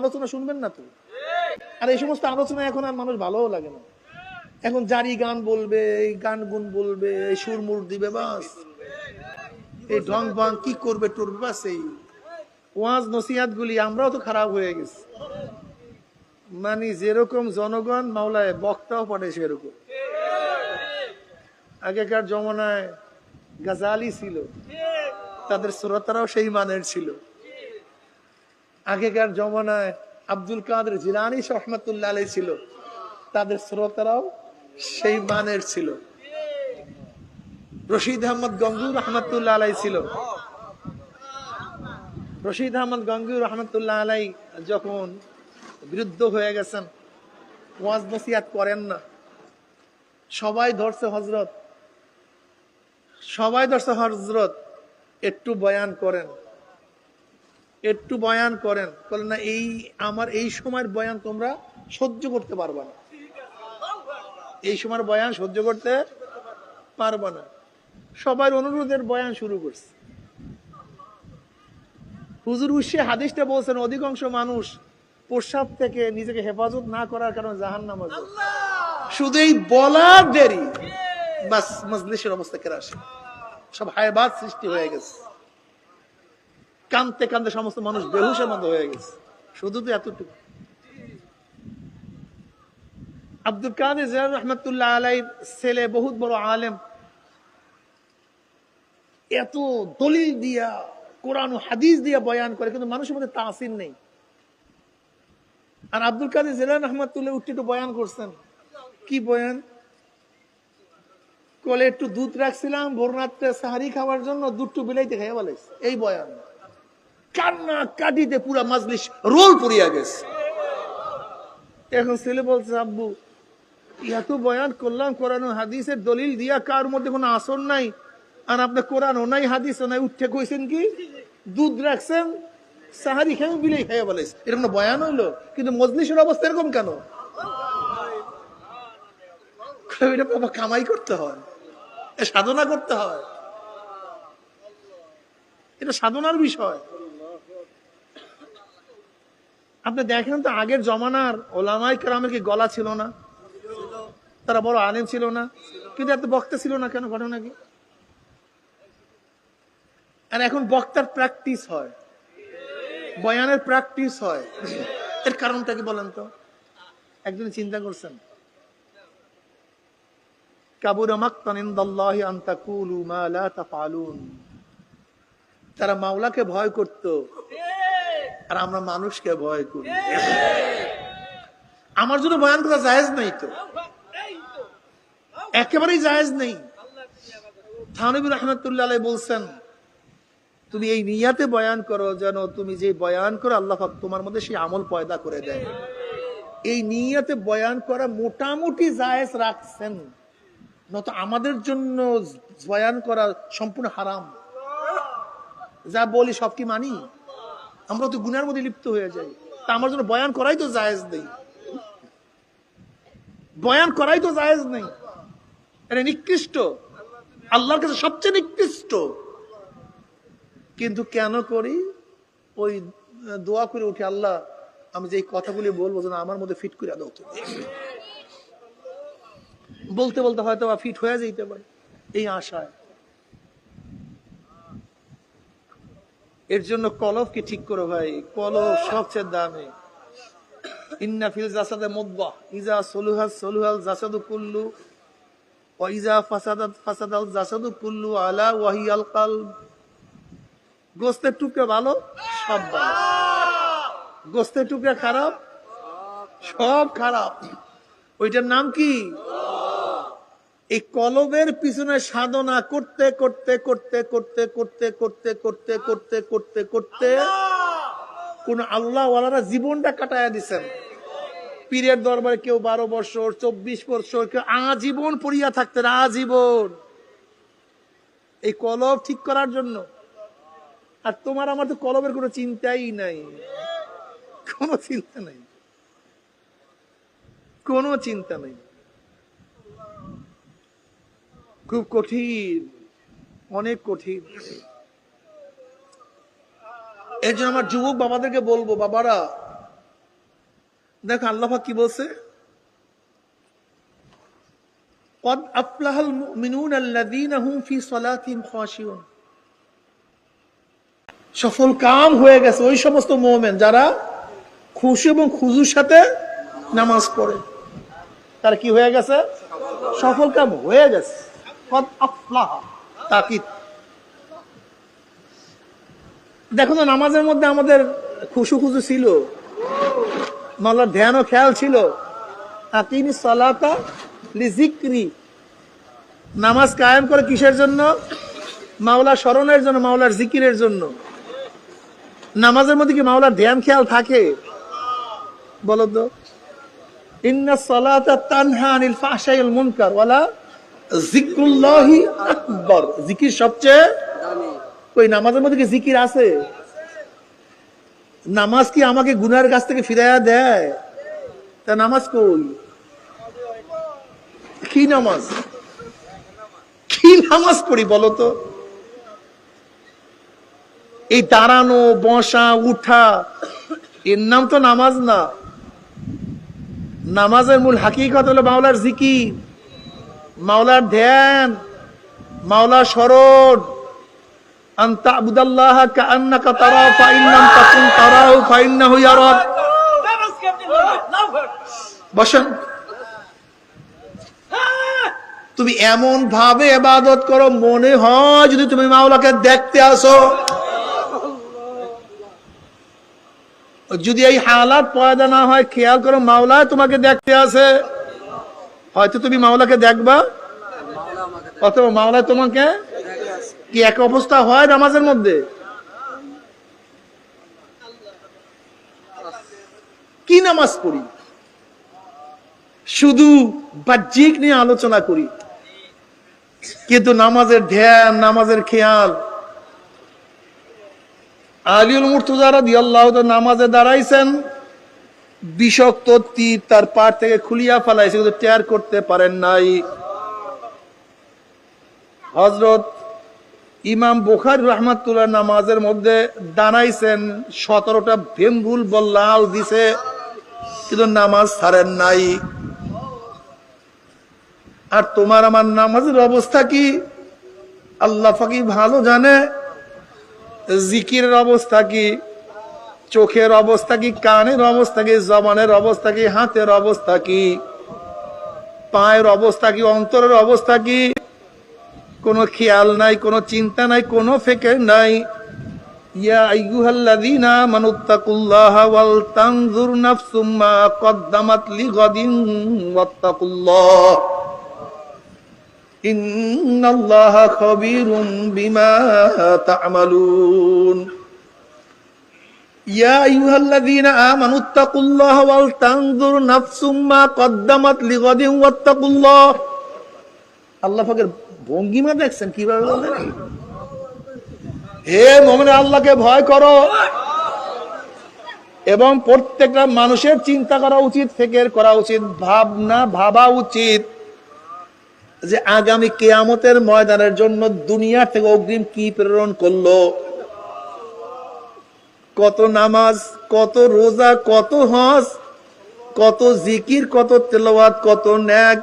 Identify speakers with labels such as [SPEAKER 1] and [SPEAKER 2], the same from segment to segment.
[SPEAKER 1] আলোচনা শুনবেন না তো? আর এই সমস্ত আলোচনা এখন আর মানুষ ভালোও লাগে না। এখন জারি গান বলবে, এই গান গুন বলবে সুরমুর দিবে, বাস। এই ঢং ভাং কি করবে টুরবে এই। ওয়াজ নসিহাত গুলি আমরাও তো খারাপ হয়ে গেছি। মানে যেরকম জনগণ মাওলায় বক্তাও পড়ে সেরকম আগেকার জমানায় গাজালি ছিল। তাদের শ্রোতারাও সেই মানের ছিল। আগেকার জমানায় আব্দুল কাদের জিলানি রহমতুল্লাহ আলাই ছিল। তাদের শ্রোতারাও সেই মানের ছিল। রশিদ আহমদ গঙ্গুর রহমতুল্লাহ আলাই ছিল। রশিদ আহমদ গঙ্গুর রহমতুল্লাহ আলাই যখন বিরুদ্ধ হয়ে গেছেন। ওয়াজ নসিহাত করেন না। সবাই ধরছে হজরত সবাই ধরছে হজরত একটু বয়ান করেন। একটু বয়ান করেন। বলেন, না, এই আমার এই সময়ের বয়ান তোমরা সহ্য করতে পারবা না। এই সময়ের বয়ান সহ্য করতে পারবা না। সবার অনুরোধের বয়ান শুরু করছে। হুজুর উৎসে হাদিসটা বলছেন, অধিকাংশ মানুষ প্রসাব থেকে নিজেকে হেফাজত না করার কারণে জাহান নামাজ শুধু এই বলার দেরি। বাস মজলিসের অবস্থা কেরা আসে। সব হায়বাদ সৃষ্টি হয়ে গেছে। কানতে কানতে সমস্ত মানুষ বেহুশের মতো হয়ে গেছে। শুধু তো এতটুকু। আব্দুল কাদের জিয়াউর রহমতুল্লাহ আলাই ছেলে বহুত বড় আলেম। এত দলিল দিয়া কোরআন হাদিস দিয়া বয়ান করে কিন্তু মানুষের মধ্যে তাসির নেই। আর আব্দুল কাদের জিলান রহমতুল্লাহ উঠে একটু বয়ান করছেন। কি বয়ান? কলে একটু দুধ রাখছিলাম, ভোর রাত্রে সাহারি খাওয়ার জন্য দুধটু বিলাইতে খাইয়া বলেছে এই বয়ান। কান্না কাটিতে পুরা মাজলিস রোল পড়িয়া গেছে। এখন ছেলে বলছে, আব্বু, এত বয়ান করলাম কোরআন হাদিসের দলিল দিয়া কার মধ্যে কোনো আসর নাই? আর আপনি কোরআনও নাই, হাদিসও নাই উঠে কইছেন কি? দুধ রাখছেন সাহারি খেয়ে বিলাই খাইয়া বলেছে। এরকম বয়ান হইল? কিন্তু মজলিসের অবস্থা এরকম কেন? এটা বাবা কামাই করতে হয়। সাধনা করতে হয়। এটা সাধনার বিষয়। আপনি দেখেন তো, আগের জমানার ওলামাই কেরামের কি গলা ছিল না? তারা বড় আলেম ছিল না? কিন্তু এত বক্তা ছিল না কেন ঘটনা কি? আর এখন বক্তার প্র্যাকটিস হয়। বয়ানের প্র্যাকটিস হয়। এর কারণটা কি বলেন তো? একদিন চিন্তা করছেন। তারা মাওলাকে ভয় করত। আর আমরা মানুষকে ভয় করি। আমার জন্য বয়ান করা জায়েজ নাই তো? একেবারেই জায়েজ নেই। থানবী রহমতুল্লাহ বলছেন তুমি এই নিয়াতে বয়ান করো যেন তুমি যে বয়ান করো, আল্লাহ তোমার মধ্যে সেই আমল পয়দা করে দেয়। এই নিয়াতে বয়ান করা মোটামুটি জায়েজ রাখছেন। নত আমাদের জন্য বয়ান করা সম্পূর্ণ হারাম। যা বলি সব কি মানি? আমরা তো গুনার মধ্যে লিপ্ত হয়ে যাই। তা আমার জন্য বয়ান করাই তো জায়েজ নেই। বয়ান করাই তো জায়েজ নেই। এটা নিকৃষ্ট। আল্লাহর কাছে সবচেয়ে নিকৃষ্ট। কিন্তু কেন করি? ওই দোয়া করে উঠি আল্লাহ, আমি যে কথাগুলি বলব যেন আমার মধ্যে ফিট করে দাও বলতে বলতে হয়তো বা ফিট হয়ে যেতে পারে। এই আশায়। এর জন্য কলফকে ঠিক করো ভাই? কলফ সবচেয়ে দামে। ইন্না ফিল জাসাদে মুদ্দাহ ইজা সলুহাল সলুহাল জাসাদু কুল্লু। ওয়া ইজা ফাসাদাত ফাসাদাল জাসাদু কুল্লু আলা ওয়াহিয়াল কালব। গোস্তের টুকরা ভালো? সব ভালো। গোস্তের টুকরা খারাপ? সব খারাপ। ওইটার নাম কি? এই কলবের পিছনে সাধনা করতে করতে করতে করতে করতে করতে করতে করতে করতে করতে কোন আল্লাহ জীবনটা কাটায় দিছেন। পীরের দরবারে কেউ বারো বছর, চব্বিশ বছর, কেউ আজীবন পড়িয়া থাকতেন, আজীবন। এই কলব ঠিক করার জন্য আর তোমার আমার তো কলবের কোনো চিন্তাই নাই কোনো চিন্তা নাই কোনো চিন্তা নেই খুব কঠিন অনেক কঠিন এর জন্য আমার যুবক বাবাদেরকে বলবো বাবারা দেখো আল্লাহ পাক কি বলছে قد أفلح المؤمنون الذين هم في صلاتهم خاشعون সফল কাম হয়ে গেছে ওই সমস্ত মোমেন যারা খুশি এবং খুজুর সাথে নামাজ পড়ে। তার কি হয়ে গেছে? সফল কাম হয়ে গেছে। কদ তাকিদ। দেখো না, নামাজের মধ্যে আমাদের খুশু খুশু ছিল। মাওলার ধ্যান ও খেয়াল ছিল। আকিনি সালাতা লিজিক্রি নামাজ কায়েম করে কিসের জন্য? মাওলা স্মরণের জন্য, মাওলার জিকিরের জন্য। নামাজের মধ্যে কি মাওলার ধ্যান খেয়াল থাকে? বলো তো। নামাজের মধ্যে কি জিকির আছে? নামাজ কি আমাকে গুনার কাছ থেকে দেয়? তা নামাজ নামাজ? নামাজ পড়ি বলো তো? এই দাঁড়ানো, বসা, উঠা, এর নাম তো নামাজ না। নামাজের মূল হাকিকত হলো মাওলার জিকির, মাওলার ধ্যান, মাওলার স্মরণ বসেন। তুমি এমন ভাবে ইবাদত করো, মনে হয় যদি তুমি মাওলাকে দেখতে আসো। যদি এই হালাত পয়দা না হয়, খেয়াল করো মাওলা তোমাকে দেখতে আসে হয়তো তুমি মাওলাকে দেখবা। অথবা মাওলা তোমাকে কি এক অবস্থা হয় নামাজের মধ্যে? কি নামাজ পড়ি? শুধু বাহ্যিক নিয়ে আলোচনা করি। কিন্তু নামাজের ধ্যান, নামাজের খেয়াল আলিউল মুর্তুজারা দিয়ে আল্লাহ নামাজে দাঁড়াইছেন। বিষাক্ত তীর তার পার থেকে খুলিয়া ফেলাইছে, কিন্তু টেয়ার করতে পারেন নাই। হজরত ইমাম বুখার রহমাতুল্লাহ নামাজের মধ্যে দাঁড়াইছেন, সতেরোটা ভেম্বুল বল্লাল দিছে, কিন্তু নামাজ ছাড়েন নাই। আর তোমার আমার নামাজের অবস্থা কি? আল্লাহ ফাকি ভালো জানে? জিকিরের অবস্থা কি? চোখের অবস্থা কি? কানের অবস্থা কি? জবানের অবস্থা কি? হাতের অবস্থা কি? পায়ের অবস্থা কি? অন্তরের অবস্থা কি? কোনো খেয়াল নাই, কোনো চিন্তা নাই, কোনো ফেকের নাই। ইয়া ওয়াল তানজুর আল্লাহ ভঙ্গিমা দেখছেন কীভাবে হে মোমেন, আল্লাহকে ভয় করো। এবং প্রত্যেকটা মানুষের চিন্তা করা উচিত, ফেকের করা উচিত, ভাবনা, ভাবা উচিত। যে আগামী কেয়ামতের ময়দানের জন্য দুনিয়া থেকে অগ্রিম কি প্রেরণ করল? কত নামাজ, কত রোজা, কত হজ, কত জিকির, কত তেলাওয়াত, কত ন্যাক,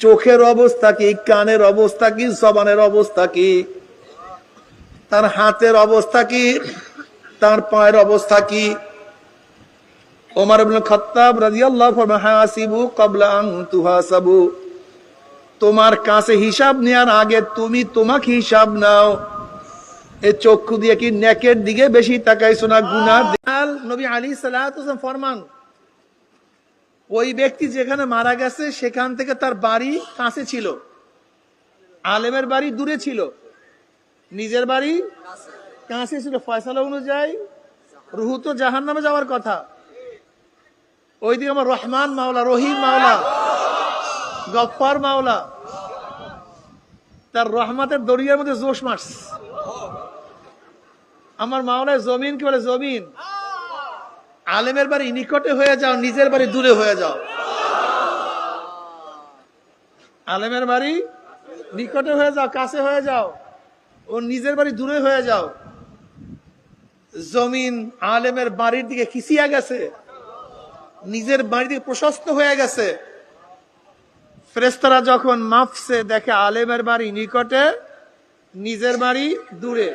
[SPEAKER 1] চোখের অবস্থা কি, কানের অবস্থা কি, জবানের অবস্থা কি, তার হাতের অবস্থা কি, তার পায়ের অবস্থা কি? ওমর ইবনে খাত্তাব রাদিয়াল্লাহু আনহু হাসিবু ক্বাবলা আন তুহাসাবু। তোমার কাছে হিসাব নেওয়ার আগে তুমি তোমাকে হিসাব নাও। এ চক্ষু দিয়ে কি নেকের দিকে বেশি তাকাইছো না দিকে? নবী আলী সাল্লাল্লাহু ফরমান, ওই ব্যক্তি যেখানে মারা গেছে সেখান থেকে তার বাড়ি কাছে ছিল। আলেমের বাড়ি দূরে ছিল। নিজের বাড়ি কাছে ছিল। ফয়সালা অনুযায়ী রুহু তো জাহান নামে যাওয়ার কথা। ওইদিকে আমার রহমান মাওলা, রহিম মাওলা। গফফার মাওলা, তার রহমাতের দরিয়ার মধ্যে জোশ মাস আমার মাওলায় জমিন কি বলে? জমিন। আলেমের বাড়ি নিকটে হয়ে যাও, নিজের বাড়ি দূরে হয়ে যাও। আলেমের বাড়ি নিকটে হয়ে যাও, কাছে হয়ে যাও, ও নিজের বাড়ি দূরে হয়ে যাও। জমিন আলেমের বাড়ির দিকে খিসিয়া গেছে, নিজের বাড়ি দিকে প্রশস্ত হয়ে গেছে। ফেরেস্তারা যখন মাপসে দেখে আলেমের বাড়ি নিকটে, নিজের বাড়ি দূরে।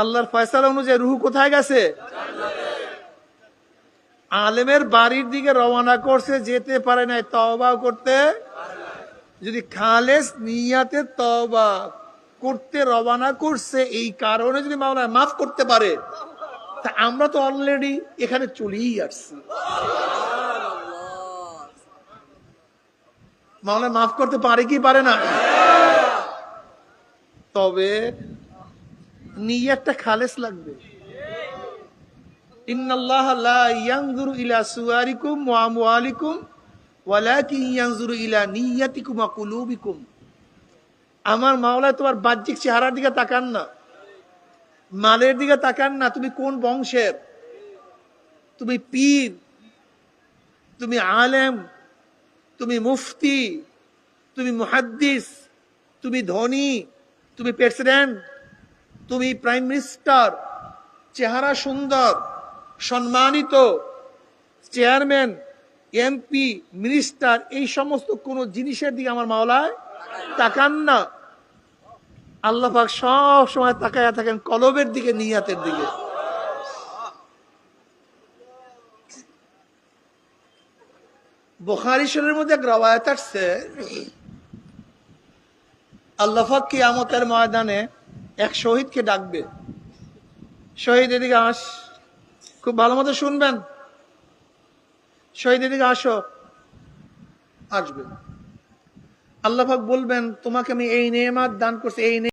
[SPEAKER 1] আল্লাহর ফয়সালা অনুযায়ী রুহু কোথায় গেছে? আলেমের বাড়ির দিকে রওনা করছে, যেতে পারে নাই তওবা করতে যদি খালেস নিয়াতে তওবা করতে রওনা করছে, এই কারণে যদি মাওলা মাফ করতে পারে, তা আমরা তো অলরেডি এখানে চলেই আসছি। মাওলা মাফ করতে পারে কি পারে না? তবে নিয়াতটা খালেস লাগবে। ইন্নাল্লাহ লা ইয়ানজুরু ইলা সুয়ারিকুম ওয়া আমওয়ালিকুম, ওয়ালাকিন ইয়ানজুরু ইলা নিয়াতিকুম ওয়া কুলুবিকুম। আমার মাওলা তোমার বাহ্যিক চেহারার দিকে তাকান না। মালের দিকে তাকান না। তুমি কোন বংশের? তুমি পীর? তুমি আলেম? তুমি মুফতি, তুমি মুহাদ্দিস, তুমি ধনী, তুমি প্রেসিডেন্ট, তুমি প্রাইম মিনিস্টার, চেহারা সুন্দর, সম্মানিত চেয়ারম্যান, এমপি, মিনিস্টার, এই সমস্ত কোন জিনিসের দিকে আমার মাওলায় তাকান না। আল্লাহ সব সময় তাকায়া থাকেন কলবের দিকে, নিয়াতের দিকে। বোখারি শরীরের মধ্যে এক রওয়ায়াত আসছে। আল্লাহ পাক কিয়ামতের ময়দানে এক শহীদকে ডাকবে। শহীদ এদিকে আস। খুব ভালো মতো শুনবেন। শহীদ এদিকে আসো। আসবে। আল্লাহ পাক বলবেন, তোমাকে আমি এই নেমাত দান করছি, এই